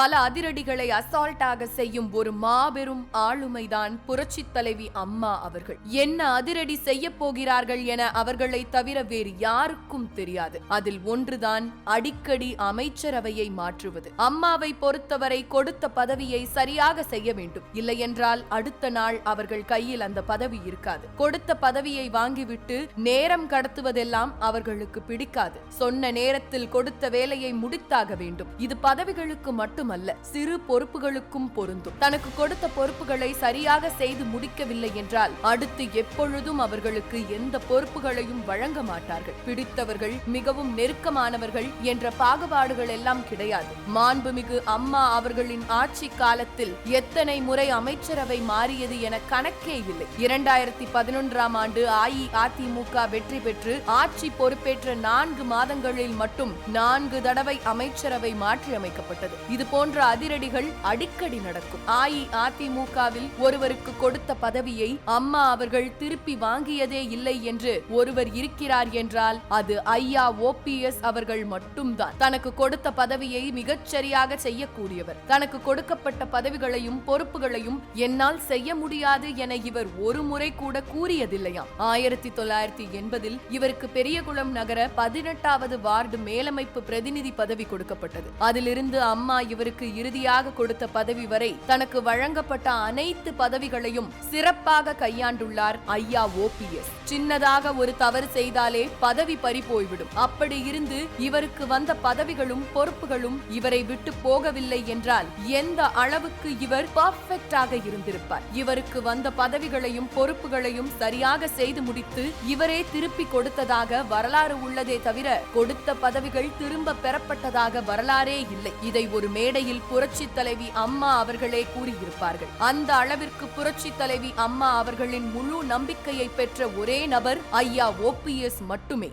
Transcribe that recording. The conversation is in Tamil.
பல அதிரடிகளை அசால்ட்டாக செய்யும் ஒரு மாபெரும் ஆளுமைதான் புரட்சித் தலைவி அம்மா அவர்கள். என்ன அதிரடி செய்ய போகிறார்கள் என அவர்களை தவிர வேறு யாருக்கும் தெரியாது. அதில் ஒன்றுதான் அடிக்கடி அமைச்சரவையை மாற்றுவது. அம்மாவை பொறுத்தவரை கொடுத்த பதவியை சரியாக செய்ய வேண்டும். இல்லையென்றால் அடுத்த நாள் அவர்கள் கையில் அந்த பதவி இருக்காது. கொடுத்த பதவியை வாங்கிவிட்டு நேரம் கடத்துவதெல்லாம் அவர்களுக்கு பிடிக்காது. சொன்ன நேரத்தில் கொடுத்த வேலையை முடித்தாக வேண்டும். இது பதவிகளுக்கு மட்டும் மட்டுமல்ல சிறு பொறுப்புகளுக்கும் பொருந்தும். தனக்கு கொடுத்த பொறுப்புகளை சரியாக செய்து முடிக்கவில்லை என்றால் அடுத்து எப்பொழுதும் அவர்களுக்கு எந்த பொறுப்புகளையும் வழங்க மாட்டார்கள். பிடித்தவர்கள் மிகவும் நெருக்கமானவர்கள் என்ற பாகுபாடுகள் எல்லாம் கிடையாது. மாண்புமிகு அம்மா அவர்களின் ஆட்சி காலத்தில் எத்தனை முறை அமைச்சரவை மாறியது என கணக்கே இல்லை. இரண்டாயிரத்தி பதினொன்றாம் ஆண்டு அஇஅதிமுக வெற்றி பெற்று ஆட்சி பொறுப்பேற்ற நான்கு மாதங்களில் மட்டும் நான்கு தடவை அமைச்சரவை மாற்றி அமைக்கப்பட்டது இது போன்ற அதிரடிகள் அடிக்கடி நடக்கும். அஇஅதிமுகவில் ஒருவருக்கு கொடுத்த பதவியை அம்மா அவர்கள் திருப்பி வாங்கியதே இல்லை என்று ஒருவர் இருக்கிறார் என்றால் அது ஐயா ஓபிஎஸ் அவர்கள் மட்டும்தான். தனக்கு கொடுத்த பதவியை மிகச்சரியாக செய்யக்கூடியவர். தனக்கு கொடுக்கப்பட்ட பதவிகளையும் பொறுப்புகளையும் என்னால் செய்ய முடியாது என இவர் ஒரு முறை கூட கூறியதில்லையாம். ஆயிரத்தி தொள்ளாயிரத்தி எண்பதில் இவருக்கு பெரியகுளம் நகர பதினெட்டாவது வார்டு மேலமைப்பு பிரதிநிதி பதவி கொடுக்கப்பட்டது. அதிலிருந்து அம்மா இவர் அவருக்கு இறுதியாக கொடுத்த பதவி வரை தனக்கு வழங்கப்பட்ட அனைத்து பதவிகளையும் சிறப்பாக கையாண்டுள்ளார் ஐயா ஓபிஎஸ் சின்னதாக ஒரு தவறு செய்தாலே பதவி பறி போய்விடும். அப்படி இருந்து இவருக்கு வந்த பதவிகளும் பொறுப்புகளும் இவரை விட்டு போகவில்லை என்றால் எந்த அளவுக்கு இவர் பர்ஃபெக்டாக இருந்திருப்பார்? இவருக்கு வந்த பதவிகளையும் பொறுப்புகளையும் சரியாக செய்து முடித்து இவரே திருப்பி கொடுத்ததாக வரலாறு உள்ளதே தவிர கொடுத்த பதவிகள் திரும்ப பெறப்பட்டதாக வரலாறே இல்லை. இதை ஒரு மேடை மேடையில் புரட்சி தலைவி அம்மா அவர்களே கூறியிருப்பார்கள். அந்த அளவிற்கு புரட்சி தலைவி அம்மா அவர்களின் முழு நம்பிக்கையை பெற்ற ஒரே நபர் ஐயா ஓபிஎஸ் மட்டுமே.